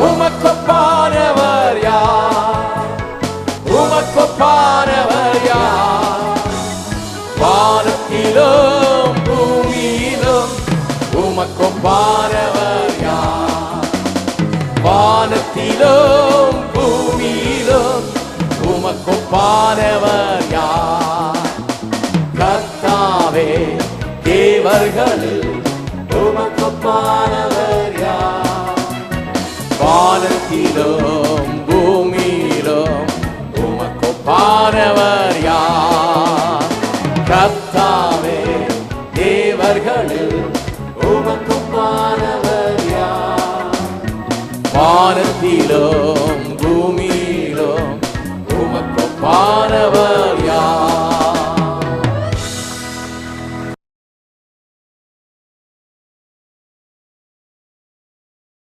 உமக்கொப்பானவர் யார்? உமக்கொப்பானவர் யார்? வானத்திலும் பூமியிலும் உமக்கொப்பானவர் யார்? வானத்திலும் பூமியிலும் உமக்கொப்பானவர் யார்? கர்த்தாவே தேவர்களில் உமக்கொப்பானவர் வானத்திலும் பூமியிலும் உமக்கொப்பானவர் யார்? கத்தாவே தேவர்களில் உமக்கொப்பானவர் யார்? வானத்திலும்